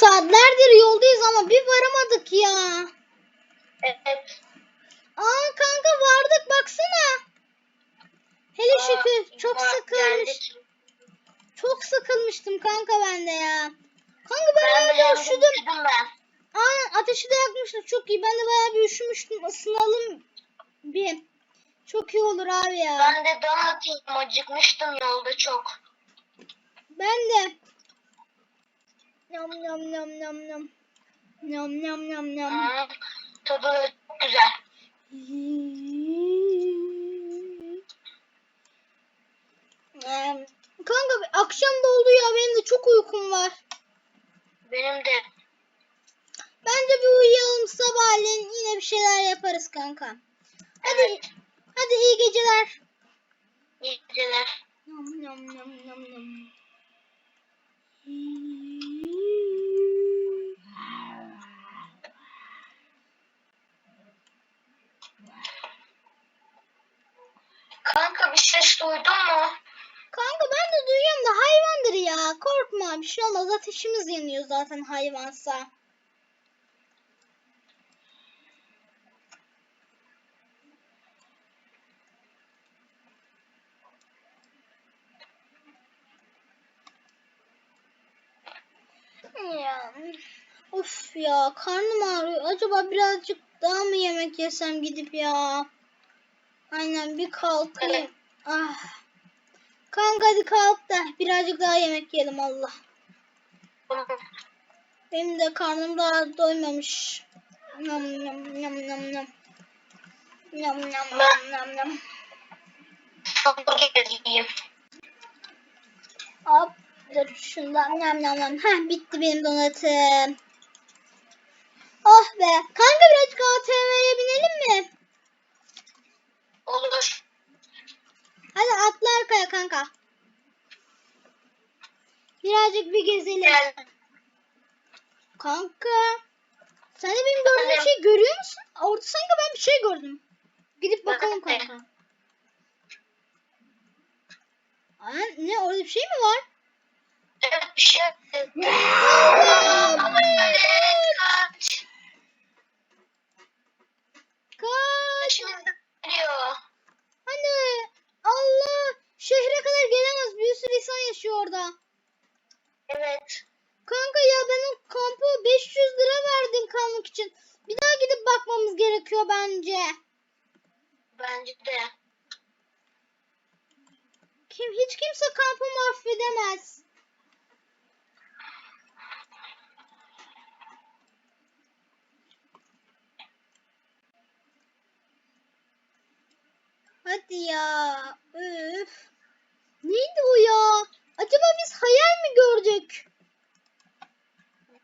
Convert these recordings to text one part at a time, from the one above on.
saatlerdir yoldayız ama bir varamadık ya. Evet. Aa kanka vardık baksana. Hele Aa, şükür çok sıkılmış. Çok sıkılmıştım kanka ben de ya. Kanka ben, Ben de öyle yandım üşüdüm. ben. Aynen ateşi de yakmıştık çok iyi. Ben de bayağı bir üşümüştüm. Isınalım bir. Çok iyi olur abi ya. Ben de daha atayım acıkmıştım yolda çok. Ben de. Yam yam yam yam yam. Yam yam yam yam. Hı, tadı da çok güzel. Em, Kanka akşam da oldu ya benim de çok uykum var. Benim de. Bence bir uyuyalım sabahleyin yine bir şeyler yaparız kanka. Hadi Evet. hadi iyi geceler. İyi geceler. Yam yam yam yam yam. Kanka duydun mu? Kanka ben de duyuyorum da hayvandır ya. Korkma bir şey olmaz. Ateşimiz yanıyor zaten hayvansa. Ya. Of ya karnım ağrıyor. Acaba birazcık daha mı yemek yesem gidip ya? Aynen bir kalkayım. Ah. Kanka hadi kalk da birazcık daha yemek yiyelim Allah. Benim de karnım daha doymamış. Nam nam nam nam nam. Nam nam nam nam nam. Hop dur şundan nam nam nam. Heh bitti benim donatım. Oh be. Kanka birazcık ATV'ye binelim mi? Olur. Hadi atla arkaya kanka. Birazcık bir gezelim. Gel. Kanka. Sen de benim gördüğüm Efendim? şeyi görüyor musun? Orada sanki ben bir şey gördüm. Gidip bakalım Evet. kanka. Aa, ne orada bir şey mi var? Evet bir şey. Allah! Kaç. Kaç. Şimdi geliyor. Hani Allah şehre kadar gelemez. Bir sürü insan yaşıyor orada. Evet. Kanka ya ben o kampa 500 lira verdim kalmak için. Bir daha gidip bakmamız gerekiyor bence. Bence de. Kim hiç kimse kampı mahvedemez. Hadi ya. Üf. Neydi o ya? Acaba biz hayal mi gördük?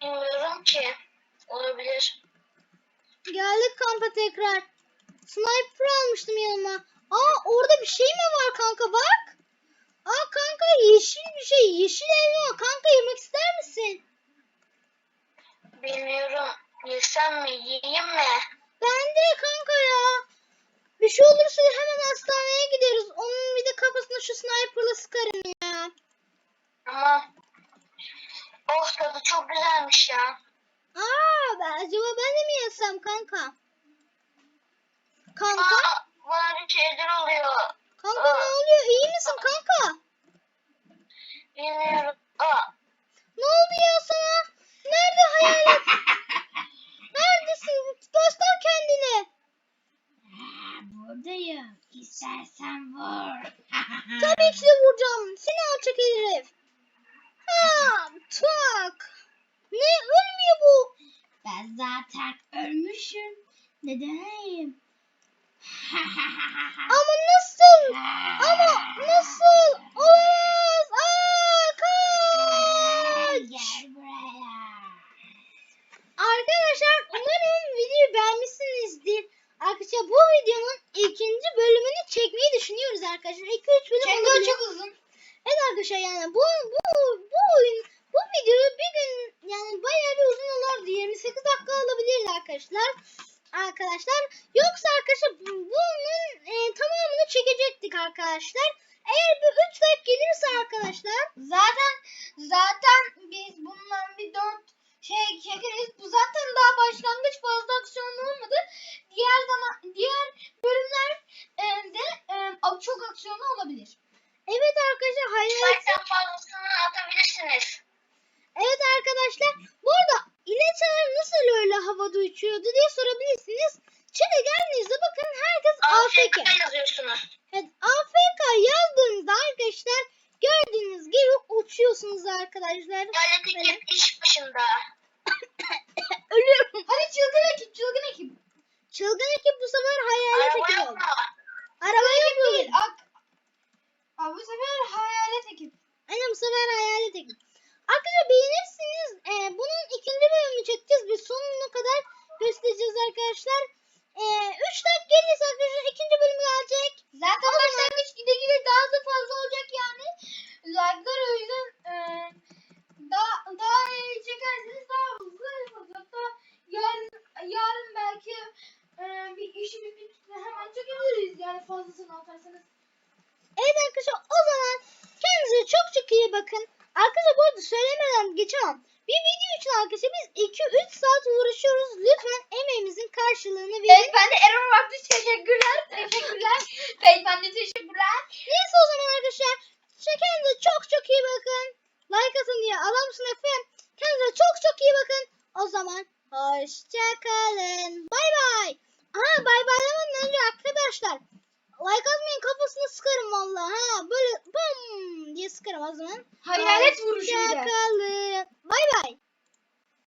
Bilmiyorum ki. Olabilir. Geldik kampa tekrar. Sniper almıştım yanıma. Aa orada bir şey mi var kanka bak. Aa kanka yeşil bir şey. Yeşil elma. Kanka yemek ister misin? Bilmiyorum. Yesem mi? Yiyeyim mi? Ben de kanka ya. Bir şey olursa hemen hastaneye gideriz. Onun bir de kafasına şu sniper'la sıkarım ya. Ama oh tadı çok güzelmiş ya. Aa ben, acaba ben de mi yesem kanka? Kanka? Aa, bana bir şeyler oluyor. Kanka ne oluyor? İyi misin kanka? Bilmiyorum. Aa, Ne oldu ya sana? Nerede hayalet? Neredesin? Göster kendini. Buradayım. İstersen vur. Tabii ki de vuracağım. Seni alçak herif. Ha, tak. Ne ölmüyor bu? Ben zaten ölmüşüm. Neden? Ama nasıl? Ama nasıl? Olamaz. Aa, kaç. Gel buraya. Arkadaşlar umarım videoyu beğenmişsinizdir. Arkadaşlar bu videonun ikinci bölümünü çekmeyi düşünüyoruz arkadaşlar. 2-3 bölüm Çünkü olabilir. çok uzun. Evet arkadaşlar yani bu bu oyun bu videoyu bir gün yani bayağı bir uzun olurdu. 28 dakika alabilirdi arkadaşlar. Arkadaşlar yoksa arkadaşlar bu- bunun e, tamamını çekecektik arkadaşlar. Eğer bir 3 like gelirse arkadaşlar Zaten zaten biz bundan bir dört Şey çekeriz. Bu zaten daha başlangıç fazla aksiyonlu olmadı. Diğer zaman diğer bölümler e, de e, çok aksiyonlu olabilir. Evet arkadaşlar hayır. İstersen fazlasını atabilirsiniz. Evet arkadaşlar bu arada İleçalar nasıl öyle havada uçuyordu diye sorabilirsiniz. Ekip iş başında. Ölüyorum. Hadi çılgın ekip çılgın ekip. Çılgın ekip bu sefer hayalet Araba ekip oldu. mu? Araba yok değil. Aa, bu sefer hayalet ekip. Aynen bu sefer hayalet ekip. Arkadaşlar beğenirsiniz. Ee, bunun ikinci bölümünü çekeceğiz. Biz sonuna kadar göstereceğiz arkadaşlar. Ee, 3 dakika gelirse arkadaşlar ikinci bölüm gelecek. Zaten başlangıç gide gide daha da fazla olacak yani. Like'lar o yüzden e, daha, daha iyi çekerseniz daha hızlı yaparız. Hatta yarın, yarın belki e, bir işimiz bitti hemen çekebiliriz yani fazlasını atarsanız. Evet arkadaşlar o zaman kendinize çok çok iyi bakın. Arkadaşlar bu arada söylemeden geçemem. Bir video için arkadaşlar biz 2-3 saat uğraşıyoruz. Lütfen emeğimizin karşılığını verin. Evet ben de Erol Vakti teşekkürler. Teşekkürler. Beyefendi teşekkürler. Neyse o zaman arkadaşlar kendinize çok çok iyi bakın. Like atın diye adamsın efendim. Kendinize çok çok iyi bakın. O zaman hoşçakalın. Bay bay. Aha bay baylamadan önce arkadaşlar like atmayın kafasını sıkarım vallahi ha böyle bum diye sıkarım o zaman. Hayalet vuruşuyla. Hoşçakalın. Bay bay.